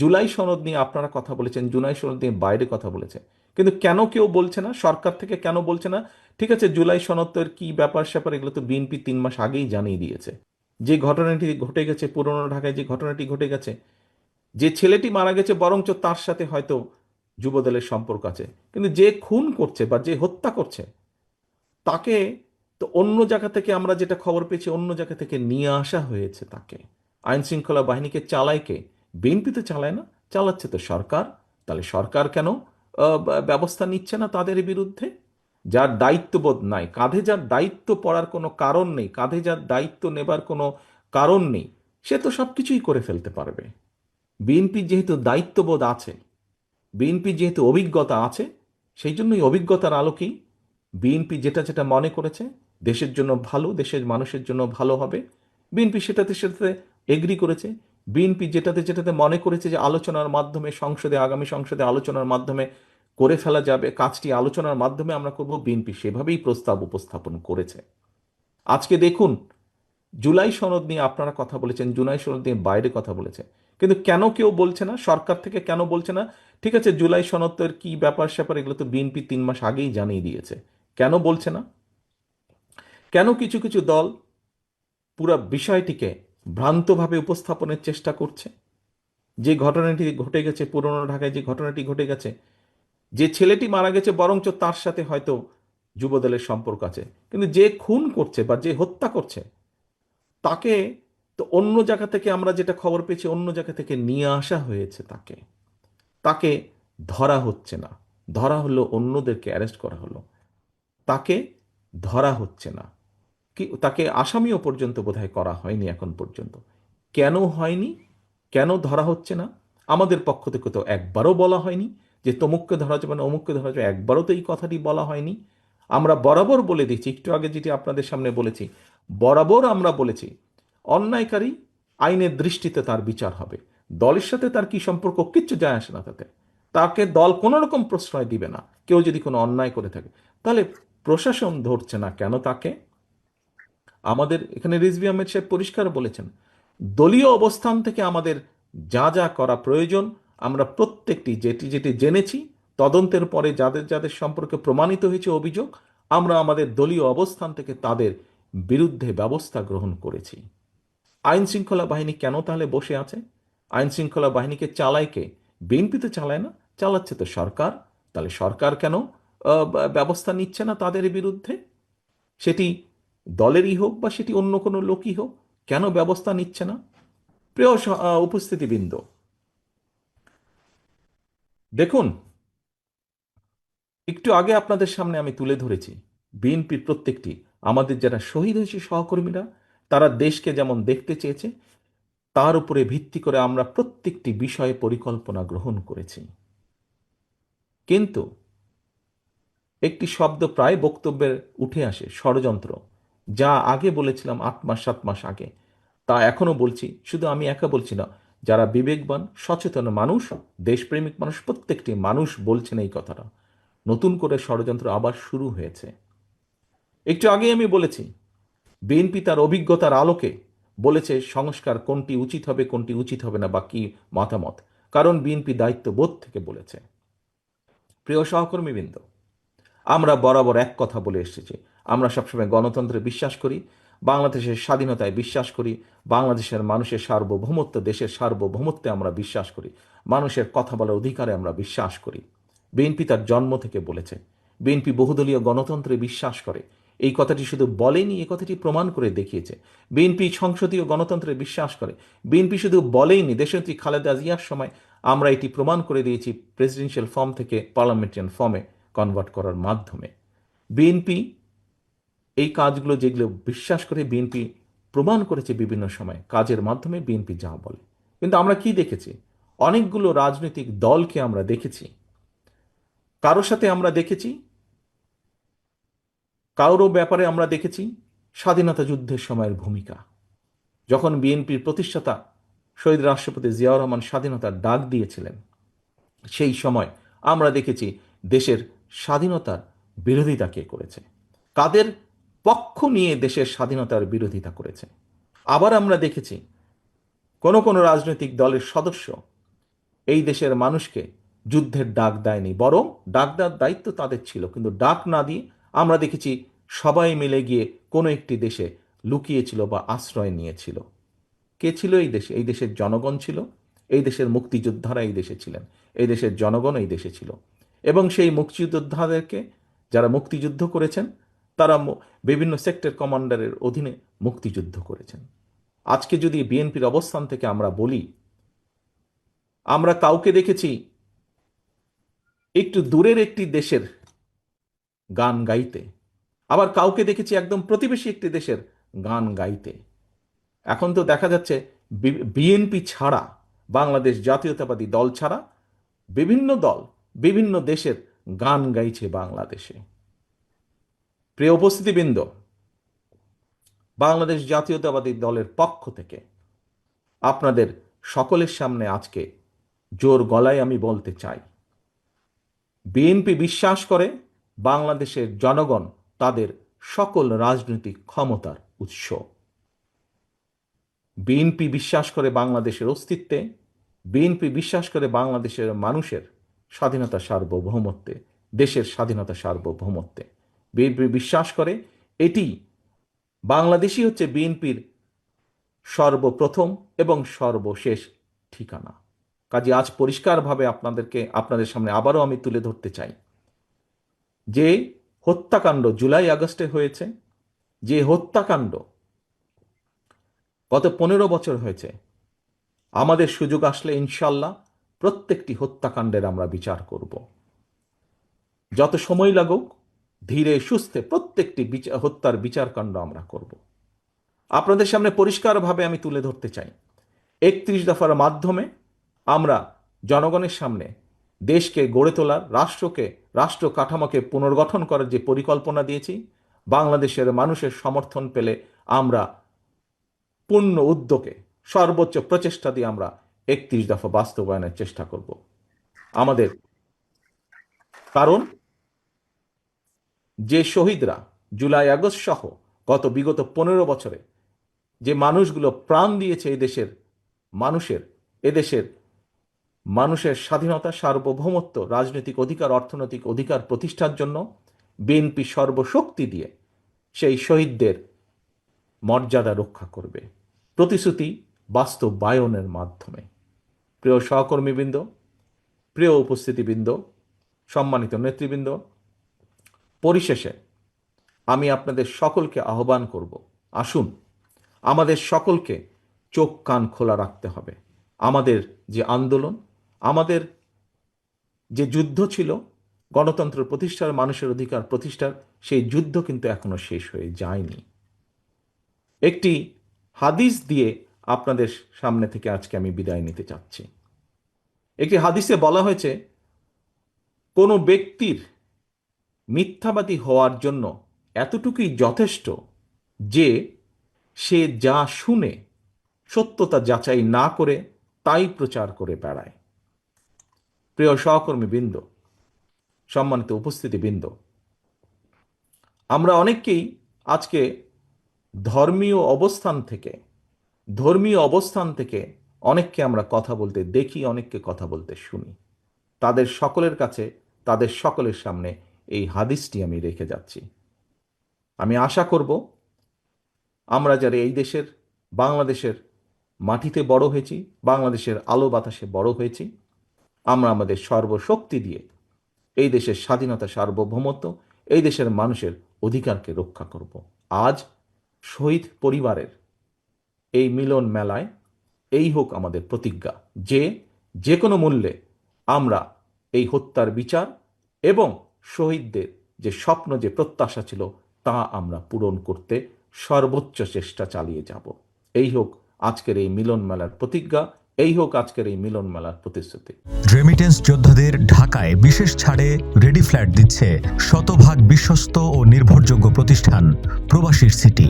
জুলাই সনদ নিয়ে আপনারা কথা বলেছেন, জুলাই সনদ নিয়ে বাইরে কথা বলেছে কিন্তু কেন কেউ বলছে না? সরকার থেকে কেন বলছে না? ঠিক আছে, জুলাই সনদ এর কি ব্যাপার স্যাপার এগুলো তো বিএনপি তিন মাস আগেই জানিয়ে দিয়েছে। যে ঘটনাটি ঘটে গেছে, পুরনো ঢাকায় যে ঘটনাটি ঘটে গেছে, যে ছেলেটি মারা গেছে, বরঞ্চ তার সাথে হয়তো যুবদলের সম্পর্ক আছে। কিন্তু যে খুন করছে বা যে হত্যা করছে, তাকে তো অন্য জায়গা থেকে আমরা যেটা খবর পেয়েছি, অন্য জায়গা থেকে নিয়ে আসা হয়েছে তাকে। আইন শৃঙ্খলা বাহিনীকে চালায় কে? বিএনপি তো চালায় না, চালাচ্ছে তো সরকার। তাহলে সরকার কেন ব্যবস্থা নিচ্ছে না তাদের বিরুদ্ধে? যার দায়িত্ববোধ নাই, কাঁধে যার দায়িত্ব পড়ার কোনো কারণ নেই, কাঁধে যার দায়িত্ব নেবার কোনো কারণ নেই, সে তো সব কিছুই করে ফেলতে পারবে। বিএনপি যেহেতু দায়িত্ববোধ আছে, বিএনপি যেহেতু অভিজ্ঞতা আছে, সেই জন্যই অভিজ্ঞতার আলোকেই বিএনপি যেটা যেটা মনে করেছে, দেশের জন্য ভালো, দেশের মানুষের জন্য ভালো হবে। বিএনপি সেটাতে সেটাতে এগ্রি করেছে বিএনপি যেটাতে যেটাতে মনে করেছে যে আলোচনার মাধ্যমে সংসদে, আগামী সংসদে আলোচনার মাধ্যমে করে ফেলা যাবে, কাজটি আলোচনার মাধ্যমে আমরা করব, বিএনপি সেভাবেই প্রস্তাব উপস্থাপন করেছে। আজকে দেখুন, জুলাই সনদ নিয়ে আপনারা কথা বলেছেন, জুলাই সনদ নিয়ে বাইরে কথা বলেছে। কিন্তু কেন কেউ বলছে না, সরকার থেকে কেন বলছে না? ঠিক আছে, জুলাই সনদের কি ব্যাপার স্যাপার এগুলো তো বিএনপি তিন মাস আগেই জানিয়ে দিয়েছে। কেন বলছে না? কেন কিছু কিছু দল পুরো বিষয়টিকে ভ্রান্তভাবে উপস্থাপনের চেষ্টা করছে। যে ঘটনাটি ঘটে গেছে, পুরনো ঢাকায় যে ঘটনাটি ঘটে গেছে, যে ছেলেটি মারা গেছে, বরঞ্চ তার সাথে হয়তো যুবদলের সম্পর্ক আছে। কিন্তু যে খুন করছে বা যে হত্যা করছে, তাকে তো অন্য জায়গা থেকে আমরা যেটা খবর পেয়েছি, অন্য জায়গা থেকে নিয়ে আসা হয়েছে তাকে। তাকে ধরা হচ্ছে না। ধরা হলো, অন্যদেরকে অ্যারেস্ট করা হলো। তাকে ধরা হচ্ছে না। তাকে আসামিও পর্যন্ত বোধহয় করা হয়নি এখন পর্যন্ত। কেন হয়নি? কেন ধরা হচ্ছে না? আমাদের পক্ষ থেকে তো একবারও বলা হয়নি যে তমুককে ধরা যাবে না অমুককে ধরা যাবে একবারও তো এই কথাটি বলা হয়নি। আমরা বরাবর বলে দিচ্ছি, একটু আগে যেটি আপনাদের সামনে বলেছি, বরাবর আমরা বলেছি, অন্যায়কারী আইনের দৃষ্টিতে তার বিচার হবে। দলের সাথে তার কি সম্পর্ক? কিচ্ছু যায় আসে না তাতে। তাকে দল কোনো রকম প্রশ্রয় দিবে না। কেউ যদি কোনো অন্যায় করে থাকে, তাহলে প্রশাসন ধরছে না কেন তাকে? আমাদের, এখানে রিজভি আহমেদ সাহেব পরিষ্কার বলেছেন, দলীয় অবস্থান থেকে আমাদের যা যা করা প্রয়োজন, আমরা প্রত্যেকটি যেটি যেটি জেনেছি, তদন্তের পরে যাদের যাদের সম্পর্কে প্রমাণিত হয়েছে অভিযোগ, আমরা আমাদের দলীয় অবস্থান থেকে তাদের বিরুদ্ধে ব্যবস্থা গ্রহণ করেছি। আইন শৃঙ্খলা বাহিনী কেন তাহলে বসে আছে? আইন শৃঙ্খলা বাহিনীকে চালায় কে? বিএনপি তো চালায় না, চালাচ্ছে তো সরকার। তাহলে সরকার কেন ব্যবস্থা নিচ্ছে না তাদের বিরুদ্ধে? সেটি দলেরই হোক বা সেটি অন্য কোনো লোকই হোক, কেন ব্যবস্থা নিচ্ছে না? প্রিয় উপস্থিতিবৃন্দ, দেখুন, একটু আগে আপনাদের সামনে আমি তুলে ধরেছি, বিএনপির প্রত্যেকটি, আমাদের যারা শহীদ হয়েছে সহকর্মীরা, তারা দেশকে যেমন দেখতে চেয়েছে, তার উপরে ভিত্তি করে আমরা প্রত্যেকটি বিষয়ে পরিকল্পনা গ্রহণ করেছি। কিন্তু, একটি শব্দ প্রায় বক্তব্যে উঠে আসে, ষড়যন্ত্র। যা আগে বলেছিলাম আট মাস, সাত মাস আগে, তা এখনও বলছি। শুধু আমি একা বলছি না, যারা বিবেকবান, সচেতন মানুষ, দেশপ্রেমিক মানুষ, প্রত্যেকটি মানুষ বলছেন এই কথাটা। নতুন করে ষড়যন্ত্র আবার শুরু হয়েছে। একটু আগে আমি বলেছি, বিএনপি তার অভিজ্ঞতার আলোকে বলেছে সংস্কার কোনটি উচিত হবে, কোনটি উচিত হবে না, বা কি মতামত। কারণ বিএনপি দায়িত্ববোধ থেকে বলেছে। প্রিয় সহকর্মীবৃন্দ, আমরা বরাবর এক কথা বলে এসেছি। আমরা সবসময় গণতন্ত্রে বিশ্বাস করি, বাংলাদেশের স্বাধীনতায় বিশ্বাস করি, বাংলাদেশের মানুষের সার্বভৌমত্ব, দেশের সার্বভৌমত্বে আমরা বিশ্বাস করি, মানুষের কথা বলার অধিকারে আমরা বিশ্বাস করি। বিএনপি তার জন্ম থেকে বলেছে, বিএনপি বহুদলীয় গণতন্ত্রে বিশ্বাস করে। এই কথাটি শুধু বলেনি, এই কথাটি প্রমাণ করে দেখিয়েছে। বিএনপি সংসদীয় গণতন্ত্রে বিশ্বাস করে। বিএনপি শুধু বলেইনি, দেশনেত্রী খালেদা জিয়ার সময় আমরা এটি প্রমাণ করে দিয়েছি প্রেসিডেন্সিয়াল ফর্ম থেকে পার্লামেন্টারিয়ান ফর্মে কনভার্ট করার মাধ্যমে। বিএনপি এই কাজগুলো যেগুলো বিশ্বাস করে বিএনপি প্রমাণ করেছে বিভিন্ন সময়, কাজের মাধ্যমে বিএনপি যা বলে। কিন্তু আমরা কি দেখেছি? অনেকগুলো রাজনৈতিক দলকে আমরা দেখেছি। কারোর সাথে আমরা দেখেছি কারোর ব্যাপারে আমরা দেখেছি স্বাধীনতা যুদ্ধের সময়ের ভূমিকা। যখন বিএনপির প্রতিষ্ঠাতা শহীদ রাষ্ট্রপতি জিয়াউর রহমান স্বাধীনতার ডাক দিয়েছিলেন, সেই সময় আমরা দেখেছি দেশের স্বাধীনতার বিরোধিতা কে করেছে। কাদের পক্ষ নিয়ে দেশের স্বাধীনতার বিরোধিতা করেছে। আবার আমরা দেখেছি, কোন কোন রাজনৈতিক দলের সদস্য এই দেশের মানুষকে যুদ্ধের ডাক দেয়নি, বরং ডাক দেওয়ার দায়িত্ব তাদের ছিল। কিন্তু ডাক না দিয়ে আমরা দেখেছি, সবাই মিলে গিয়ে কোনো একটি দেশে লুকিয়েছিল বা আশ্রয় নিয়েছিল। কে ছিল এই দেশে? এই দেশের জনগণ ছিল, এই দেশের মুক্তিযোদ্ধারা এই দেশে ছিলেন, এই দেশের জনগণ এই দেশে ছিল। এবং সেই মুক্তিযোদ্ধাদেরকে যারা মুক্তিযুদ্ধ করেছেন তারা বিভিন্ন সেক্টর কমান্ডারের অধীনে মুক্তিযুদ্ধ করেছেন। আজকে যদি বিএনপির অবস্থান থেকে আমরা বলি, আমরা কাউকে দেখেছি একটু দূরের একটি দেশের গান গাইতে, আবার কাউকে দেখেছি একদম প্রতিবেশী একটি দেশের গান গাইতে। এখন তো দেখা যাচ্ছে বিএনপি ছাড়া, বাংলাদেশ জাতীয়তাবাদী দল ছাড়া বিভিন্ন দল বিভিন্ন দেশের গান গাইছে বাংলাদেশে। প্রিয় উপস্থিতিবৃন্দ, বাংলাদেশ জাতীয়তাবাদী দলের পক্ষ থেকে আপনাদের সকলের সামনে আজকে জোর গলায় আমি বলতে চাই, বিএনপি বিশ্বাস করে বাংলাদেশের জনগণ তাদের সকল রাজনৈতিক ক্ষমতার উৎস। বিএনপি বিশ্বাস করে বাংলাদেশের অস্তিত্বে, বিএনপি বিশ্বাস করে বাংলাদেশের মানুষের স্বাধীনতা সার্বভৌমত্বে, দেশের স্বাধীনতা সার্বভৌমত্বে। বিএনপি বিশ্বাস করে, এটি বাংলাদেশই হচ্ছে বিএনপির সর্বপ্রথম এবং সর্বশেষ ঠিকানা। কাজে আজ পরিষ্কারভাবে আপনাদেরকে, আপনাদের সামনে আবারও আমি তুলে ধরতে চাই যে হত্যাকাণ্ড জুলাই আগস্টে হয়েছে, যে হত্যাকাণ্ড গত পনেরো বছর হয়েছে, আমাদের সুযোগ আসলে ইনশাল্লাহ প্রত্যেকটি হত্যাকাণ্ডের আমরা বিচার করব। যত সময় লাগুক ধীরে সুস্থে প্রত্যেকটি হত্যার বিচারকাণ্ড আমরা করব। আপনাদের সামনে পরিষ্কারভাবে আমি তুলে ধরতে চাই। একত্রিশ দফার মাধ্যমে আমরা জনগণের সামনে দেশকে গড়ে তোলার, রাষ্ট্রকে, রাষ্ট্র কাঠামোকে পুনর্গঠন করার যে পরিকল্পনা দিয়েছি, বাংলাদেশের মানুষের সমর্থন পেলে আমরা পূর্ণ উদ্যোগে সর্বোচ্চ প্রচেষ্টা দিয়ে আমরা একত্রিশ দফা বাস্তবায়নের চেষ্টা করব। আমাদের কারণ যে শহীদরা জুলাই আগস্ট সহ গত বিগত পনেরো বছরে যে মানুষগুলো প্রাণ দিয়েছে এই দেশের মানুষের, এদেশের মানুষের স্বাধীনতা, সার্বভৌমত্ব, রাজনৈতিক অধিকার, অর্থনৈতিক অধিকার প্রতিষ্ঠার জন্য বিএনপি সর্বশক্তি দিয়ে সেই শহীদদের মর্যাদা রক্ষা করবে। প্রতিশ্রুতি বাস্তবায়নের মাধ্যমে। প্রিয় সহকর্মীবৃন্দ, প্রিয় উপস্থিতিবৃন্দ, সম্মানিত নেতৃবৃন্দ পরিশেষে আমি আপনাদের সকলকে আহ্বান করব, আসুন আমাদের সকলকে চোখ কান খোলা রাখতে হবে। আমাদের যে আন্দোলন, আমাদের যে যুদ্ধ ছিল, গণতন্ত্র প্রতিষ্ঠার, মানুষের অধিকার প্রতিষ্ঠার, সেই যুদ্ধ কিন্তু এখনও শেষ হয়ে যায়নি। একটি হাদিস দিয়ে আপনাদের সামনে থেকে আজকে আমি বিদায় নিতে চাচ্ছি। একটি হাদিসে বলা হয়েছে, কোনো ব্যক্তির মিথ্যাবাদী হওয়ার জন্য এতটুকুই যথেষ্ট যে সে যা শুনে সত্যতা যাচাই না করে তাই প্রচার করে বেড়ায়। প্রিয় সহকর্মী বৃন্দ সম্মানিত উপস্থিতি বৃন্দ আমরা অনেককেই আজকে ধর্মীয় অবস্থান থেকে, ধর্মীয় অবস্থান থেকে অনেককে আমরা কথা বলতে দেখি, অনেককে কথা বলতে শুনি। তাদের সকলের কাছে, তাদের সকলের সামনে এই হাদিসটি আমি রেখে যাচ্ছি। আমি আশা করব আমরা যারা এই দেশের, বাংলাদেশের মাটিতে বড় হয়েছি, বাংলাদেশের আলো বাতাসে বড় হয়েছি, আমরা আমাদের সর্বশক্তি দিয়ে এই দেশের স্বাধীনতা সার্বভৌমত্ব, এই দেশের মানুষের অধিকারকে রক্ষা করব। আজ শহীদ পরিবারের এই মিলন মেলায় এই হোক আমাদের প্রতিজ্ঞা যে যে কোনো মূল্যে আমরা এই হত্যার বিচার এবং শহীদদের যে স্বপ্ন, যে প্রত্যাশা ছিল, তা আমরা পূরণ করতে সর্বোচ্চ চেষ্টা চালিয়ে যাব। এই হোক আজকের এই মিলন মেলার প্রতিজ্ঞা, এই হোক আজকের এই মিলন মেলার প্রতিশ্রুতি। রেমিটেন্স যোদ্ধাদের ঢাকায় বিশেষ ছাড়ে রেডি ফ্ল্যাট দিচ্ছে শতভাগ বিশ্বস্ত ও নির্ভরযোগ্য প্রতিষ্ঠান প্রবাসীর সিটি।